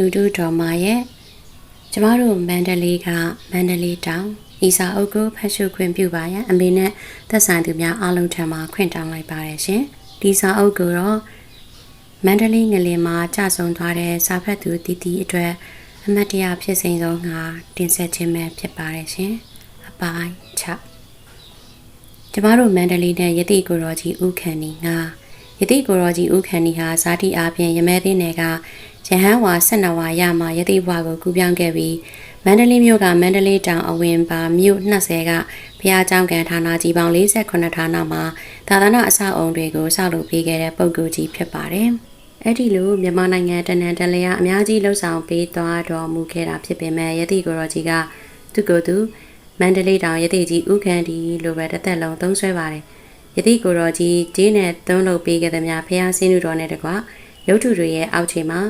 လူထုတော်မရဲ့ကျမတို့မန္တလေးကမန္တလေးတောင်ဤစာအုပ်ကိုဖတ်ရှုခွင့်ပြုပါရန်အမေနဲ့သက်ဆိုင်သူများအားလုံးထံမှခွင့်တောင်းလိုက်ပါတယ်ရှင်ဒီစာအုပ်ကိုတော့မန္တလေးငလင်မှာကြာဆုံးသွားတဲ့စာဖတ်သူတီတီအတွက်အမတ်တရဖြစ်စဉ်ဆုံးငါတင်ဆက်ခြင်းပဲဖြစ်ပါတယ်ရှင်အပိုင်း6ကျမတို့မန္တလေးနဲ့ယတိကိုရောကြီးဥခန္ဒီငါယတိကိုရောကြီးဥခန္ဒီဟာဇာတိအားဖြင့်ရမဲသိနယ်က ရဟန်းဝါ12ဝါရမှာယတိဘွားကိုကူပြောင်းခဲ့ပြီးမန္တလေးမြို့ကမန္တလေးတောင်အဝင်ပါမြို့20ကဘုရားကျောင်းကန်ဌာနကြီးပေါင်း48ဌာနမှာသာသနာအဆောက်အုံတွေကိုဆောက်လုပ်ပေးခဲ့တဲ့ပုဂ္ဂိုလ်ကြီးဖြစ်ပါတယ်။အဲ့ဒီလိုမြန်မာနိုင်ငံတနန်တလျာအများကြီးလှုပ်ဆောင်ပေးသွားတော်မူခဲ့တာဖြစ်ပေမဲ့ယတိကိုရောကြီးကသူ့ကိုယ်သူမန္တလေးတောင်ယတိကြီးဥခန္ဒီလိုပဲတစ်သက်လုံးသုံးဆွဲပါတယ်။ယတိကိုရောကြီးဂျင်းနဲ့သုံးလုပ်ပေးခဲ့သမျှဖះဆင်းသူတော်နဲ့တကွရုပ်ထုတွေရဲ့အောက်ခြေမှာ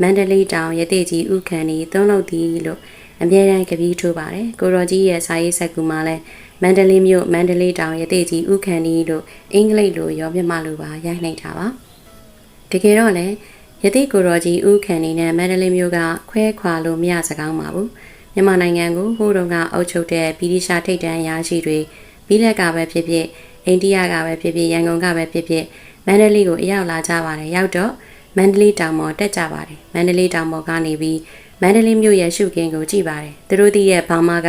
မန္တလေးတောင်ယတိကြီးဥခန္ဒီသုံးလုပ်သည်လို့အမြဲတမ်းကပီးထိုးပါတယ်ကိုရောကြီးရဲ့စာရေးဆက်ကူမှာလည်းမန္တလေးမြို့မန္တလေးတောင်ရသေးကြီးဥခန္ဒီလို့အင်္ဂလိပ်လိုရောမြန်မာလိုပါရိုက်နှိပ်ထားပါတကယ်တော့လည်းရသေးကိုရောကြီးဥခန္ဒီနဲ့မန္တလေးမြို့ကခွဲခွာလို့မရစကောင်းပါဘူးမြန်မာနိုင်ငံကိုဟိုးတုန်းကအုပ်ချုပ်တဲ့ဗြိတိရှားထိပ်တန်းရာရှိတွေပြီးလက်ကပဲဖြစ်ဖြစ်အိန္ဒိယကပဲဖြစ်ဖြစ်ရန်ကုန်ကပဲဖြစ်ဖြစ်မန္တလေးကိုအရောက်လာကြပါတယ်ရောက်တော့ မန္တလေးတောင်ပေါ်တက်ကြပါတယ်မန္တလေးတောင်ပေါ်ကနေပြီးမန္တလေးမြို့ရဲ့ရှုခင်းကိုကြည့်ပါတယ်သူတို့သိရဲ့ဘောင်မက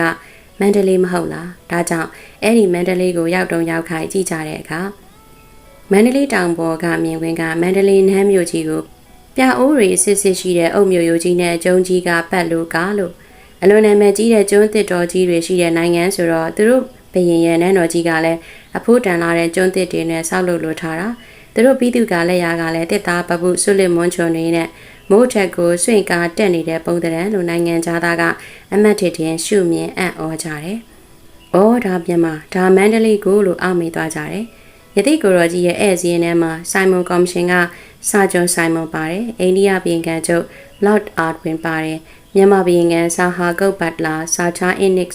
မန္တလေးမဟုတ်လားဒါကြောင့်အဲ့ဒီမန္တလေးကိုရောက်တုံရောက်ခိုင်ကြည့်ကြတဲ့အခါမန္တလေးတောင်ပေါ်ကမြင်ကွင်းကမန္တလေးနန်းမြို့ကြီးကိုပြအိုးတွေစစ်စစ်ရှိတဲ့အုပ်မြို့ရိုကြီးနဲ့ကျုံကြီးကပတ်လို့ကားလို့အလွန်နာမည်ကြီးတဲ့ကျွန်းသစ်တော်ကြီးတွေရှိတဲ့နိုင်ငံဆိုတော့သူတို့ဘရင်ရဲ့နန်းတော်ကြီးကလည်းအဖိုးတန်လာတဲ့ကျွန်းသစ်တွေနဲ့ဆောက်လုပ်လိုထားတာ သူတို့ပြီးသူကလည်းရာကလည်းတစ်သားပပုဆွလစ်မွန်ချုံတွေနဲ့မိုးထက်ကိုစွင့်ကားတက်နေတဲ့ပုံသဏ္ဍာန်လိုနိုင်ငံသားသားကအမတ်ထစ်တင်ရှုမြင်အံ့ဩကြတယ်။အော်ဒါမြန်မာဒါမန္တလေးကိုလို့အောက်မေ့သွားကြတယ်။ယတိကိုရောကြီးရဲ့ဧည့်စည်းထဲမှာဆိုင်မွန်ကော်မရှင်ကစာကျွန်းဆိုင်မွန်ပါတယ်။အိန္ဒိယပြည်ကချုပ် Lord Arwin ပါတယ်။မြန်မာပြည်ကဆာဟာကုတ်ဘတ်လာစာချာ Inix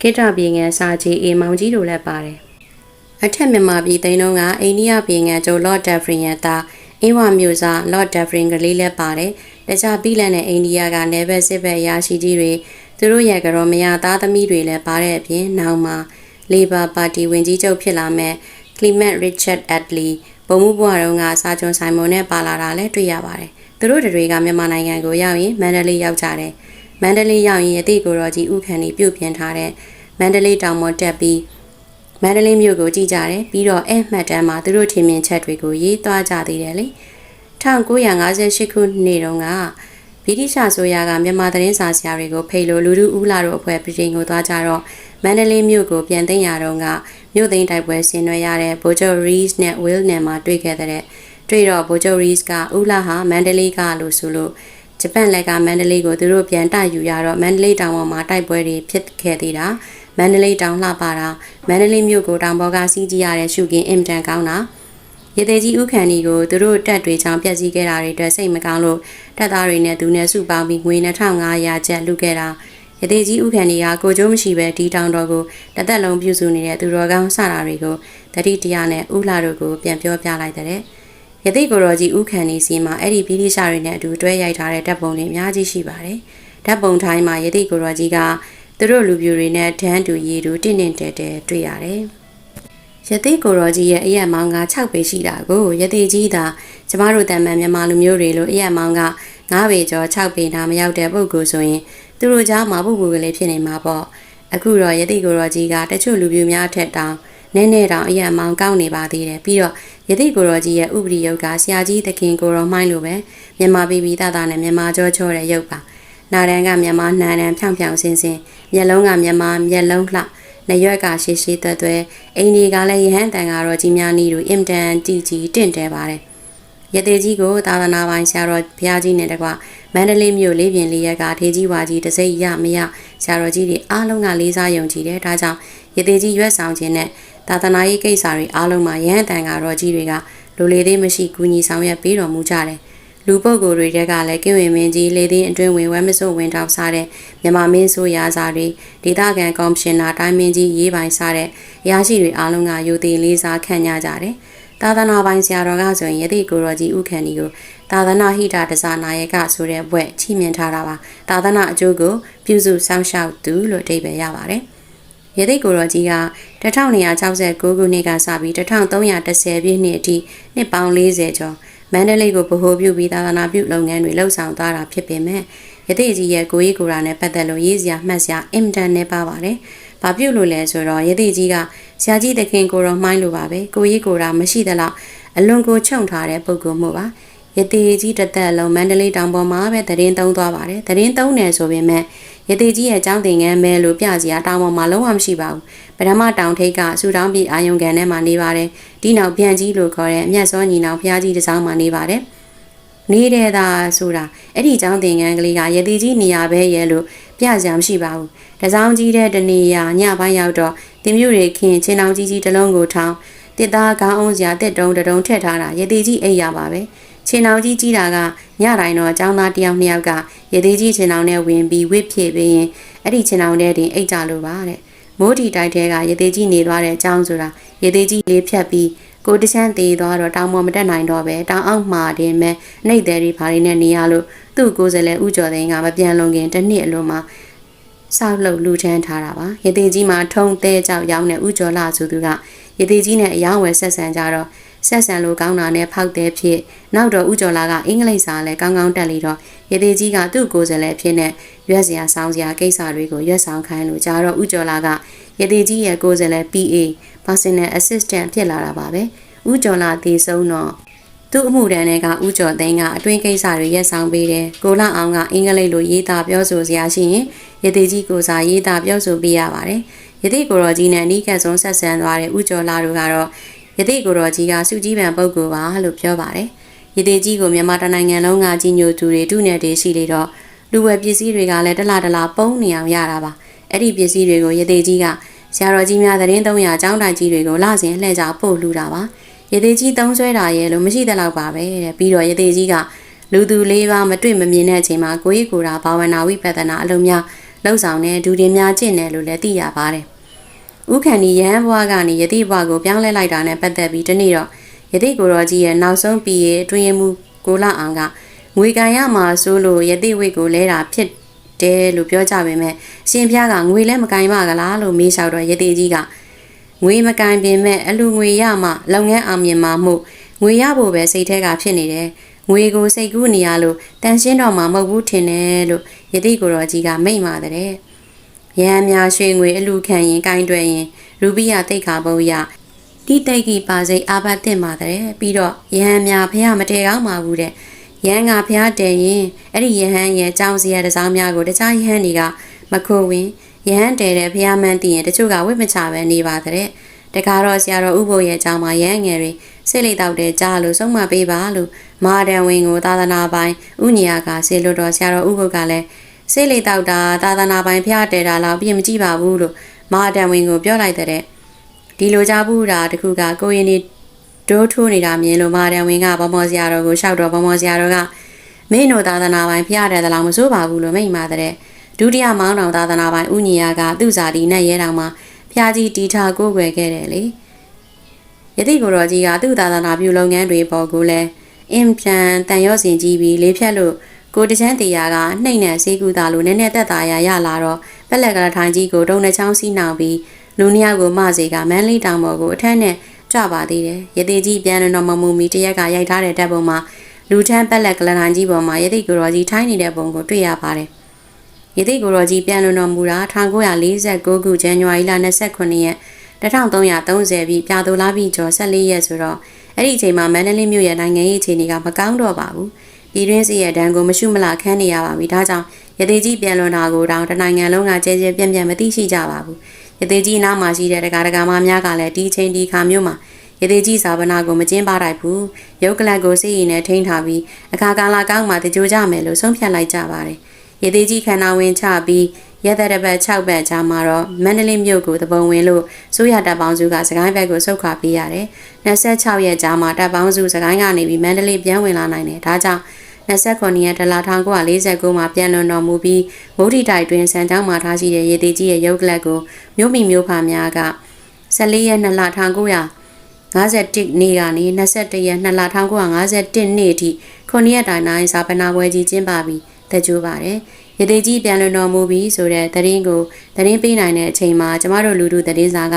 ကိတပြည်ကစာချီအေမောင်ကြီးတို့လည်းပါတယ်။ အထက်မြန်မာပြည်သိန်းတုံးကအိန္ဒိယပြည်ကချုပ် Lord Dufferin ရဲ့သားအင်းဝမျိုးစား Lord Dufferin ကလေးလည်းပါတယ်။တခြားပြီးလန်တဲ့အိန္ဒိယကနေဘက်စစ်ဘက်ရရှိကြီးတွေသူတို့ရဲ့ကြောမရသားသမီးတွေလည်းပါတဲ့အပြင်နောက်မှာ Labor Party ဝင်ကြီးချုပ်ဖြစ်လာမဲ့ Clement Richard Attlee ပုံမှုဘွားတော်ကစာချွန်ဆိုင်မွန်နဲ့ပါလာတာလည်းတွေ့ရပါတယ်။သူတို့တွေကမြန်မာနိုင်ငံကိုရောက်ရင်မန္တလေးရောက်ကြတယ်။မန္တလေးရောက်ရင်အတိကိုတော်ကြီးဥခန္ဒီပြုတ်ပြင်ထားတဲ့မန္တလေးတောင်ပေါ်တက်ပြီး မန္တလေးမြို့ကိုကြည့်ကြတယ်ပြီးတော့အဲ့မှတ်တမ်းမှာသူတို့ထင်မြင်ချက်တွေကိုရေးသွားကြသေးတယ်လေ1958ခုနှစ်တုန်းကဗြိတိရှဆိုရကမြန်မာသတင်းစာဆရာတွေကိုဖိတ်လို့လူလူဦးလာတို့အဖွဲ့ပြည်ကိုသွားကြတော့မန္တလေးမြို့ကိုပြန်သိမ်းရတော့ကမြို့သိမ်းတိုက်ပွဲဆင်နွှဲရတဲ့ဗိုလ်ချုပ်ရီစ်နဲ့ဝီလ်နယ်မှာတွေ့ခဲ့တဲ့တွေ့တော့ဗိုလ်ချုပ်ရီစ်ကဦးလာဟာမန္တလေးကလို့ဆိုလို့ဂျပန်လက်ကမန္တလေးကိုသူတို့ပြန်တိုက်ယူရတော့မန္တလေးတောင်ပေါ်မှာတိုက်ပွဲတွေဖြစ်ခဲ့သေးတာ မန္တလေးတောင်လှပါတာမန္တလေးမြို့ကိုတောင်ပေါ်ကစီးကြည့်ရတဲ့ရှုကင်းအင်တန်ကောင်းတာရသေးကြီးဥခန္ဒီကိုသူတို့တက်တွေချောင်းပြက်စီးခဲ့တာတွေအတွက်စိတ်မကောင်းလို့တက်သားတွေနဲ့သူနဲ့စုပေါင်းပြီးငွေ2500ကျပ်လူခဲ့တာရသေးကြီးဥခန္ဒီကကိုကျိုးမရှိပဲဒီတောင်တော်ကိုတသက်လုံးပြုစုနေတဲ့သူတော်ကောင်းစတာတွေကိုတတိတရားနဲ့ဥလာတို့ကိုပြန်ပြောပြလိုက်တဲ့ရသေးကိုရောကြီးဥခန္ဒီစီမှာအဲ့ဒီပြီးလိရှာတွေနဲ့အတူတွဲရိုက်ထားတဲ့ဓာတ်ပုံတွေအများကြီးရှိပါတယ်ဓာတ်ပုံထိုင်းမှာရသေးကိုရောကြီးက သူတို့လူပြူတွေနဲ့ဒန်းတူရီတူတင့်တင့်တဲတဲတွေ့ရတယ်။ရသေးကိုရောကြီးရဲ့အရက်မောင်းက6ပေရှိတာကိုရသေးကြီးသာကျမတို့တန်မန်မြန်မာလူမျိုးတွေလိုအရက်မောင်းက9ပေကျော်6ပေနာမရောက်တဲ့ပုဂ္ဂိုလ်ဆိုရင်သူတို့ကြားမှာပုဂ္ဂိုလ်ကလေးဖြစ်နေမှာပေါ့။အခုတော့ရသေးကိုရောကြီးကတချို့လူပြူများထက်တောင်နည်းနည်းတောင်အရက်မောင်းကောက်နေပါသေးတယ်ပြီးတော့ယသိကိုရောကြီးရဲ့ဥပဒေယုတ်ကဆရာကြီးသခင်ကိုရောမှိုင်းလိုပဲမြန်မာပြည်ပြည်သားသားနဲ့မြန်မာကြောချောတဲ့ယုတ်ပါ နာရန်ကမြန်မာနှန်တန်ဖြောင်ဖြောင်ဆင်းဆင်းမျက်လုံးကမြန်မာမျက်လုံးလှနရွက်ကရှေးရှေးသွဲသွဲအိမ်ဒီကလည်းရဟန်းတန်ကတော့ကြီးများနီးတို့အင်တန်တီကြီးတင့်တယ်ပါတယ်ရသေးကြီးကိုသာသနာပိုင်ဆရာတော်ဘုရားကြီးနဲ့တကွမန္တလေးမြို့လေးပြင်လေးရက်ကထေကြီးဝါကြီးတစိမ့်ရမရဆရာတော်ကြီးတွေအားလုံးကလေးစားယုံကြည်တယ်ဒါကြောင့်ရသေးကြီးရွက်ဆောင်ခြင်းနဲ့သာသနာရေးကိစ္စတွေအားလုံးမှာရဟန်းတန်ကတော့ကြီးတွေကလူလေသေးမရှိကူညီဆောင်ရွက်ပေးတော်မူကြတယ် လူပုဂ္ဂိုလ်တွေတဲကလည်းကင်းဝင်မင်းကြီးလေသိန်းအတွင်းဝင်ဝဲမစိုးဝင်တောက်စားတဲ့မြန်မာမင်းဆိုရာစာတွေဒေသခံကော်မရှင်နာတိုင်းမင်းကြီးရေးပိုင်စားတဲ့အရာရှိတွေအားလုံးကယူသေးလေးစားခံကြကြတယ်။တသာသနာပိုင်ဆရာတော်ကဆိုရင်ယတိကိုရောကြီးဥခန္ဒီကိုသာသနာဟိတဒဇနာယကဆိုတဲ့ဘွဲ့ချီးမြှင့်ထားတာပါသာသနာအကျိုးကိုပြုစုစောင့်ရှောက်သူလို့အဓိပ္ပာယ်ရပါတယ်ယသိကိုရောကြီးက1269ခုနှစ်ကစပြီး1310ပြည့်နှစ်အထိနှစ်ပေါင်း40ကျော် မန္တလေးကိုဗဟိုပြုပြီးသာသနာပြုလုပ်ငန်းတွေလှုပ်ဆောင်သွားတာဖြစ်ပေမဲ့ယသိကြီးရဲ့ကိုကြီးကိုရာနဲ့ပတ်သက်လို့ရေးစရာမှတ်စရာအင်တန်နဲ့ပါပါတယ်။ဘာပြုလို့လဲဆိုတော့ယသိကြီးကဆရာကြီးသခင်ကိုရောမှိုင်းလိုပါပဲ။ကိုကြီးကိုရာမရှိသလောက်အလွန်ကိုချုံထားတဲ့ပုံကူမှုပါ။ယတိကြီးတစ်သက်လုံးမန္တလေးတောင်ပေါ်မှာပဲတရင်သုံးသွားပါတယ်။တရင်သုံးတယ်ဆိုပေမဲ့ ယတိကြီးရဲ့အကြောင်းသင်ငန်းမဲလို့ပြစရာတောင်ပေါ်မှာလုံးဝမရှိပါဘူး။ပထမတောင်ထိပ်ကဆူတောင်းပြီးအာယုံကန်ထဲမှာနေပါတယ်။ဒီနောက်ပြန်ကြီးလို့ခေါ်တဲ့အမျက်စောညီနောင်ဖျားကြီးတစ်စောင်းမှာနေပါတယ်။နေတဲ့သာဆိုတာအဲ့ဒီအကြောင်းသင်ငန်းကလေးကယတိကြီးနေရာပဲရဲ့လို့ပြစရာမရှိပါဘူး။တစောင်းကြီးတဲ့တနေရာညပိုင်းရောက်တော့တင်မြို့တွေခင်ချင်းတောင်ကြီးကြီးတစ်လုံးကိုထောင်းတစ်သားကောင်းအောင်စရာတစ်တုံးတုံးထည့်ထားတာယတိကြီးအိပ်ရပါပဲ။ ချင်းအောင်ကြီးကြီးတာကညတိုင်းတော့အကြောင်းသားတယောက်နှစ်ယောက်ကရေသေးကြီးချင်းအောင်နဲ့ဝင်ပြီးဝစ်ဖြစ်ပြီးရင်အဲ့ဒီချင်းအောင်တဲ့တင်အိတ်ကြလို့ပါတဲ့မိုးတီတိုက်ထဲကရေသေးကြီးနေသွားတဲ့အကြောင်းဆိုတာရေသေးကြီးလေးဖြတ်ပြီးကိုတချမ်းသေးသွားတော့တောင်ပေါ်မတက်နိုင်တော့ပဲတောင်အောက်မှာတင်မဲ့နှိတ်သေးတွေဘာတွေနဲ့နေရလို့သူ့ကိုယ်စလဲဥကျော်သိန်းကမပြန်လုံခင်တစ်နှစ်အလိုမှာဆောက်လုပ်လူထမ်းထားတာပါရေသေးကြီးမှာထုံသေးကြောက်ရောင်းတဲ့ဥကျော်လာဆိုသူကရေသေးကြီးနဲ့အယောင်းဝယ်ဆက်ဆံကြတော့ ဆက်ဆံလို့ကောင်းတာနဲ့ဖောက်တဲ့ဖြစ်နောက်တော့ဥကျော်လာကအင်္ဂလိပ်စာလည်းကောင်းကောင်းတက်လေတော့ရေသေးကြီးကသူ့ကိုယ်စားလှယ်ဖြစ်နေရွက်စရာဆောင်းစရာကိစ္စတွေကိုရွက်ဆောင်ခိုင်းလို့ကြာတော့ဥကျော်လာကရေသေးကြီးရဲ့ကိုယ်စားလှယ် PA personal assistant ဖြစ်လာတာပါပဲဥကျော်လာတည်ဆုံးတော့သူ့အမှုတန်းတွေကဥကျော်သိန်းကအတွင်းကိစ္စတွေရက်ဆောင်ပေးတယ်ကိုလာအောင်ကအင်္ဂလိပ်လိုရေးသားပြောဆိုစရာရှိရင်ရေသေးကြီးကိုစားရေးသားပြောဆိုပေးရပါတယ်ရတိကိုရောကြီးနဲ့အနီးကပ်ဆုံးဆက်ဆံသွားတဲ့ဥကျော်လာတို့ကတော့ ရတိကိုရောကြီးကစုကြီးပံပုဂ္ဂိုလ်ပါလို့ပြောပါတယ်။ရတိကြီးကိုမြန်မာတနိုင်ငံလုံးကကြီးညိုသူတွေတုနဲ့တွေရှိလေတော့လူဝယ်ပစ္စည်းတွေကလည်းတလားတလားပုံနေအောင်ရတာပါ။အဲ့ဒီပစ္စည်းတွေကိုရတိကြီးကဆရာတော်ကြီးများသတင်း300အကြောင်းတိုင်ကြီးတွေကိုလစဉ်လှည့်ကြပို့လှူတာပါ။ရတိကြီးသုံးဆွဲတာရဲ့လို့မရှိတဲ့လောက်ပါပဲတဲ့။ပြီးတော့ရတိကြီးကလူသူလေးပါမတွေ့မမြင်တဲ့အချိန်မှာကိုကြီးကိုယ်တာဘာဝနာဝိပဿနာအလုံးများလှုပ်ဆောင်တဲ့ဒူတင်များကျင့်တယ်လို့လည်းသိရပါတယ်။ ဥခန္ဒီရဟန်းဘွားကနေယတိဘွားကိုပြောင်းလဲလိုက်တာနဲ့ပတ်သက်ပြီးဒီနေ့တော့ယတိကိုရောကြီးရဲ့နောက်ဆုံးပြီးရဲ့အတွင်းမှုကိုလာအောင်ကငွေကန်ရမှာဆိုလို့ယတိဝိတ်ကိုလဲတာဖြစ်တယ်လို့ပြောကြပေမဲ့ရှင်ဖျားကငွေလဲမကင်ပါကလားလို့မေးလျှောက်တော့ယတိကြီးကငွေမကင်ပင်မဲ့အလူငွေရမှလုပ်ငန်းအောင်မြင်မှာမှုငွေရဖို့ပဲစိတ်ထဲကဖြစ်နေတယ်ငွေကိုစိတ်ကူးနေရလို့တန်ရှင်းတော့မှမဟုတ်ဘူးထင်တယ်လို့ယတိကိုရောကြီးကမိတ်မာတဲ့ ရဟန်းများရွှေငွေအလူခံရင်ကင်တွယ်ရင်ရူဘီယာတိတ်ခါဘုံရတိတိတ်ကြီးပါစိအာဘတ်တင်ပါတဲ့ပြီးတော့ရဟန်းများဖះမတဲကောင်းပါဘူးတဲ့ရဟန်းကဖះတဲရင်အဲ့ဒီရဟန်းရဲ့ကြောင်းစရာတစားများကိုတခြားရဟန်းတွေကမခိုးဝင်ရဟန်းတဲတဲ့ဖះမှန်းတည်ရင်တချို့ကဝိမချပဲနေပါတဲ့တခါတော့ဆရာတော်ဥပုရဲ့အကြောင်းမှာရဟန်းငယ်တွေစိတ်လိတ်တောက်တဲ့ကြားလို့ဆုံးမပေးပါလို့မာဒန်ဝင်ကိုသာသနာပိုင်ဥညရာကဆေလွတ်တော်ဆရာတော်ဥပုကလည်း စိတ်လေတောက်တာသာသနာပိုင်ဖျားတဲတာလောက်ပြင်မကြည့်ပါဘူးလို့မဟာတန်ဝင်ကိုပြောလိုက်တဲ့ဒီလိုကြဘူးတာတခုကကိုရင်နေဒိုးထိုးနေတာမြင်လို့မဟာတန်ဝင်ကဘမောစရာတော်ကိုရှောက်တော့ဘမောစရာတော်ကမင်းတို့သာသနာပိုင်ဖျားတဲတာလောက်မစိုးပါဘူးလို့မိန့်မာတဲ့ဒုတိယမောင်းတော်သာသနာပိုင်ဥညီယာကသူ့စာဒီနဲ့ရဲတော်မှာဖျားကြီးတီထာကိုးကွယ်ခဲ့တယ်လေယတိကိုတော်ကြီးကသူ့သာသနာပြုလုပ်ငန်းတွေပေါ်ကိုလည်းအင်ပြန်တန်ရော့စင်ကြီးပြီးလေးဖြတ်လို့ ကိုတချမ်းတရားကနှိမ့်နဲ့ဆေးကူတာလို့နည်းနည်းသက်သာရရလာတော့ပက်လက်ကလေးထိုင်ကြီးကိုတုံနှချောင်းစီးနှောင်ပြီးလူနှစ်ယောက်ကိုမစေကမန်းလေးတောင်ပေါ်ကိုအထက်နဲ့ကြွပါသေးတယ်။ရသေးကြီးပြန်တော့မမူမီတရက်ကရိုက်ထားတဲ့တပ်ပုံမှာလူထမ်းပက်လက်ကလေးထိုင်ကြီးပေါ်မှာရသေးကိုရောကြီးထိုင်းနေတဲ့ပုံကိုတွေ့ရပါတယ်။ရသေးကိုရောကြီးပြန်လွန်တော်မူတာ1949ခုဇန်နဝါရီလ29ရက်1330ပြီးပြာသူလာပြီးကျော်14ရက်ဆိုတော့အဲ့ဒီအချိန်မှာမန္တလေးမြို့ရဲ့နိုင်ငံရေးအခြေအနေကမကောင်းတော့ပါဘူး။ ပြည်တွင်းစီရဲ့ဒဏ်ကိုမရှုမလခန်းနေရပါပြီဒါကြောင့်ရသေးကြီးပြန်လွန်တာကိုတောင်တနိုင်ငံလုံးကကြဲကြဲပြန့်ပြန့်မသိရှိကြပါဘူးရသေးကြီးနားမှာရှိတဲ့တကာတကာမများကလည်းဒီချိန်ဒီခါမျိုးမှာရသေးကြီးစာဗနာကိုမကျင်းပတိုက်ဘူးရုပ်ကလတ်ကိုစိတ်ရည်နဲ့ထိန်းထားပြီးအခါကာလကောင်းမှတကြိုကြမယ်လို့ဆုံးဖြတ်လိုက်ကြပါတယ်ရသေးကြီးခန္ဓာဝင်ချပြီးရက်သက်တစ်ပတ်6ပတ်ကြာမှာတော့မန္တလေးမြို့ကိုတပုံဝင်လို့စိုးရတပ်ပေါင်းစုကစကိုင်းဘက်ကိုဆုတ်ခွာပေးရတယ်။26ရက်ကြာမှာတပ်ပေါင်းစုစကိုင်းကနေပြီးမန္တလေးပြန်ဝင်လာနိုင်တယ်။ဒါကြောင့် 29ရက်တလ1949မှာပြန်လွန်တော်မူပြီးမုဒိတိုက်တွင်စံကြောင်းမှာထားရှိတဲ့ရေသေးကြီးရဲ့ရုပ်ကလပ်ကိုမြို့မိမြို့ဖာများက14ရက်2လ1900 51နေ့ကနေ21ရက်2လ1951နေ့အထိခုနှစ်ရက်တိုင်နိုင်စာပနာပွဲကြီးကျင်းပပြီးတက်ကြိုးပါတယ်။ရသေးကြီးပြန်လွန်တော်မူပြီးဆိုတဲ့သတင်းကိုသတင်းပေးနိုင်တဲ့အချိန်မှာကျမတို့လူလူသတင်းစာက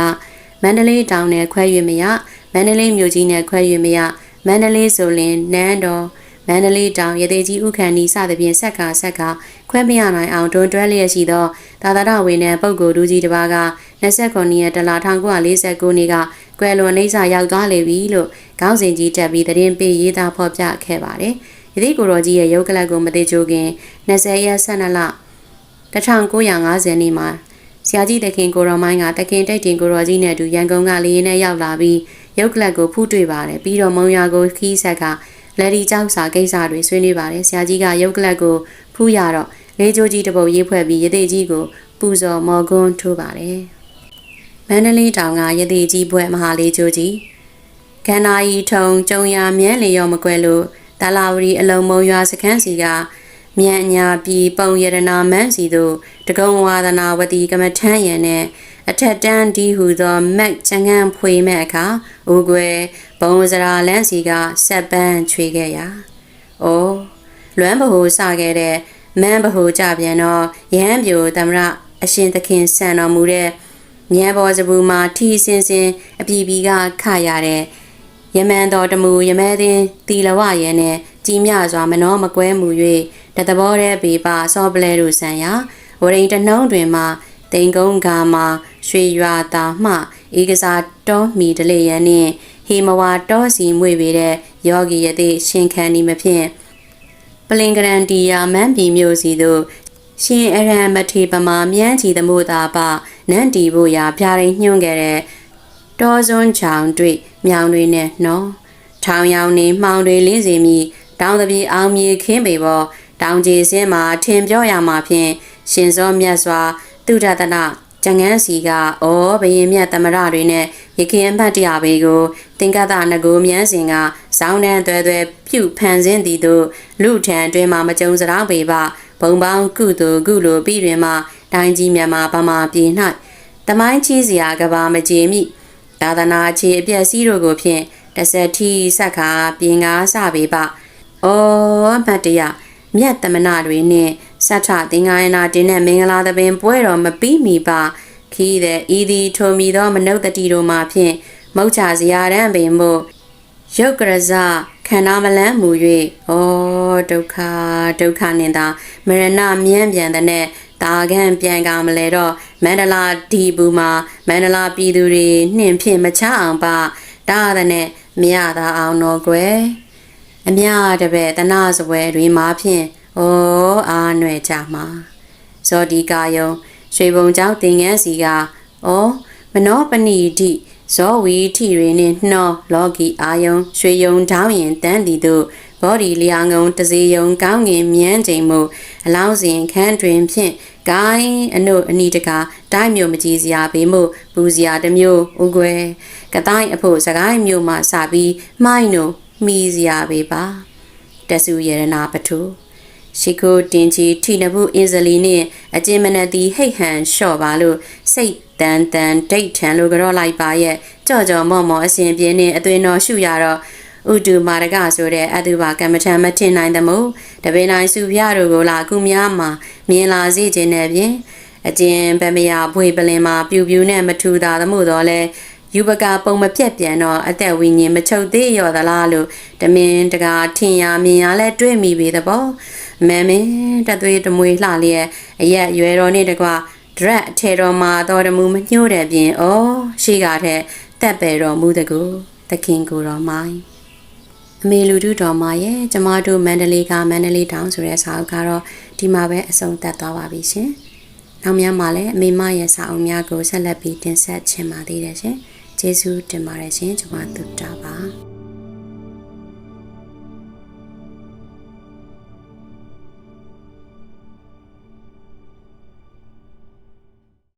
မန္တလေးတောင်နဲ့ခွဲ၍မရမန္တလေးမြို့ကြီးနဲ့ခွဲ၍မရမန္တလေးဆိုလင်နန်းတော် မန္တလေးတောင်ရသေးကြီးဥခန္ဒီစသဖြင့်ဆက်ကဆက်ကခွဲမရနိုင်အောင်တွန်းတွဲလျက်ရှိသောသာသနာဝင်တဲ့ပုဂ္ဂိုလ်လူကြီးတစ်ပါးက29ရက်တလ1949နှစ်ကကွယ်လွန်နေစာရောက်သွားလေပြီလို့ခေါင်းစဉ်ကြီးတက်ပြီးသတင်းပေးရေးသားဖော်ပြခဲ့ပါတယ်။ယသိကိုတော်ကြီးရဲ့ရုပ်ကလပ်ကိုမသိချိုခင်20ရက်12လ1950နှစ်မှာဆရာကြီးတခင်ကိုရောမိုင်းကတခင်တိတ်တင်ကိုရောကြီးနဲ့အတူရန်ကုန်ကလေရင်နဲ့ရောက်လာပြီးရုပ်ကလပ်ကိုဖူးတွေ့ပါတယ်ပြီးတော့မုံရွာကိုခီးဆက်က လက်ဒီကြောက်စာကိစ္စတွေဆွေးနွေးပါတယ်ဆရာကြီးကရုပ်ကလပ်ကိုဖူးရတော့လေးကြိုးကြီးတစ်ပုတ်ရေးဖွဲ့ပြီးရသေးကြီးကိုပူဇော်မော်ကွန်းထိုးပါတယ်မန္တလေးတောင်ကရသေးကြီးဘွဲ့မဟာလေးကြိုးကြီးခန္ဓာဤထုံကြုံရမြန်းလျော်မကွယ်လို့တလာဝရီအလုံးမုံရွာစခန်းစီကမြန်ညာပြည်ပုံရတနာမန်းစီတို့တကုံဝါဒနာဝတီကမထမ်းရံနဲ့အထက်တန်းဒီဟူသောမက်ကျငန်းဖွေမဲ့အခါဦးကွယ် ဘုံစရာလန်းစီကဆက်ပန်းချွေခဲ့ရာ။အိုးလွမ်းဘဟုစခဲ့တဲ့မန်းဘဟုကြပြန်တော့ရဟန်းပြိုသမရအရှင်သခင်ဆန်တော်မူတဲ့မြဲဘောစပူမှာထီစင်စင်အပြည်ပြည်ကခရတဲ့ယမန်တော်တမူယမဲသင်းတီလဝရဲနဲ့ကြီးမြစွာမနှောမကွဲမူ၍တသဘောတဲ့ပေပါစောပလဲတို့ဆန်ရာဝရိန်တနှုံးတွင်မှတိန်ကုန်းကာမှာရွှေရွာတာမှဧကစားတောမီတလေရန်နှင့် ဟေမဝါတောစီမွေပေတဲ့ယောဂီယသိရှင်ခန္ဒီမဖြင့်ပလင်ကရန်တီယာမန်းပြည်မြို့စီသို့ရှင်အရန်မထေပမာမြန်းချီသမို့သာပနန်းတီဖို့ရာပြရင်ညွှန်းခဲ့တဲ့တောစွန်းချောင်တွေ့မြောင်တွေနဲ့နော်ထောင်ရောင်နေမှောင်တွေလင်းစီမိတောင်တပြေအောင်မြေခင်းပေပေါ်တောင်ကြီးစင်းမှာထင်ပြောရမှာဖြင့်ရှင်စောမြတ်စွာသူဒတနာကျငန်းစီကဩဘယင်မြတ်သမရတွေနဲ့ရခင်အမှတ်တရဘေးကို တင်ကသငကိုမြန်းစင်ကဇောင်းတန်းသွဲသွဲပြုတ်ဖန်ဆင်းသည်တို့လူထံအတွင်းမှာမကြုံစရောင်းပေပါဘုံပေါင်းကုသိုလ်ကုလိုပြီးတွင်မှတိုင်းကြီးမြန်မာဗမာပြည်၌တမိုင်းချီးစရာကဘာမကြေမိသာသနာခြေအပြက်စီးတို့ကိုဖြင့်တဆက်ထီဆက်ခါပြင်ကားစပေပါ။အော်မတ်တရမြတ်သမဏတွေနဲ့ဆတ်ထသင်္ဃာယနာတင်းနဲ့မင်္ဂလာသဘင်ပွဲတော်မပြီးမီပါခီးတဲ့ဤသည်ထုံမီသောမနုဿတိတို့မှဖြင့် မုတ်ချဇရာရန်ပင်မို့ရုပ်ကရဇခန္ဓာမလန်းမူ၍ဩဒုက္ခဒုက္ခနှင့်သာမရဏမြန်းပြန်တဲ့နဲ့တာခံပြန်ကမလဲတော့မန္တလာဒီဘူးမှာမန္တလာပြည်သူတွေနှင့်ဖြင့်မချအောင်ပါတာတဲ့နဲ့မရတာအောင်တော့ကွယ်အမြတပည့်တနာစပွဲတွေမှာဖြင့်ဩအာနွယ်ကြမှာဇောဒီကာယုံရွှေဘုံကျောင်းတင်ငန်းစီကဩမနောပဏိတိ ဇောဝီထီတွေနဲ့နှောလောကီအာယုံရွှေယုံထောင်းရင်တန်းတီတို့ဘောဒီလျာငုံတစေယုံကောင်းငင်မြန်းချိန်မှုအလောင်းစဉ်ခန်းတွင်ဖြင့်ဂိုင်းအနုအနီတကာတိုင်းမျိုးမကြီးစရာဘေးမှုပူစရာတစ်မျိုးဥကွယ်ကတိုင်းအဖို့စကိုင်းမျိုးမှစပြီးမှိုင်းတို့မှီစရာဘေးပါတဆူရတနာပထုရှိခိုတင်ချီထိနဘူးအင်ဇလီနှင့်အကျဉ်မနတီဟိတ်ဟန်လျှော့ပါလို့စိတ် တန်တန်ဒိတ်ထန်လို့ကြော့လိုက်ပါရဲ့ကြော့ကြော်မော့မော့အစဉ်ပြင်းနဲ့အသွင်တော်ရှုရတော့ဥတုမာရကဆိုတဲ့အတုပါကမ္မထံမထင်နိုင်သမို့တပင်တိုင်းစုပြတို့ကိုလာကုများမှာမြင်လာစေခြင်းနဲ့ဖြင့်အကျဉ်ဗမယဘွေပလင်မှာပြူပြူနဲ့မထူတာသမို့တော့လဲယူပကပုံမပြက်ပြန်တော့အသက်ဝိညာဉ်မချုပ်သေးရော်သလားလို့တမင်တကာထင်ရမြင်ရလဲတွေးမိပေသဘောမမင်းတသွေးတမွေလှလျက်အရက်ရွယ်တော်နဲ့တကွာ ဒရက်အထေတော်မှာတော်တမူမညှိုးတယ်ပြင်ဩရှိကတဲ့တက်ပယ်တော်မူတကူသခင်ကိုတော်မိုင်းအမေလူထုတော်မရဲ့ကျမတို့မန္တလေးကမန္တလေးတောင်ဆိုတဲ့စာအုပ်ကတော့ဒီမှာပဲအဆုံးသတ်သွားပါပြီရှင်။နောက်များမှာလည်းအမေမရဲ့စာအုပ်များကိုဆက်လက်ပြီးတင်ဆက်ချင်ပါသေးတယ်ရှင်။ကျေးဇူးတင်ပါတယ်ရှင်ကျွန်မတို့တာပါ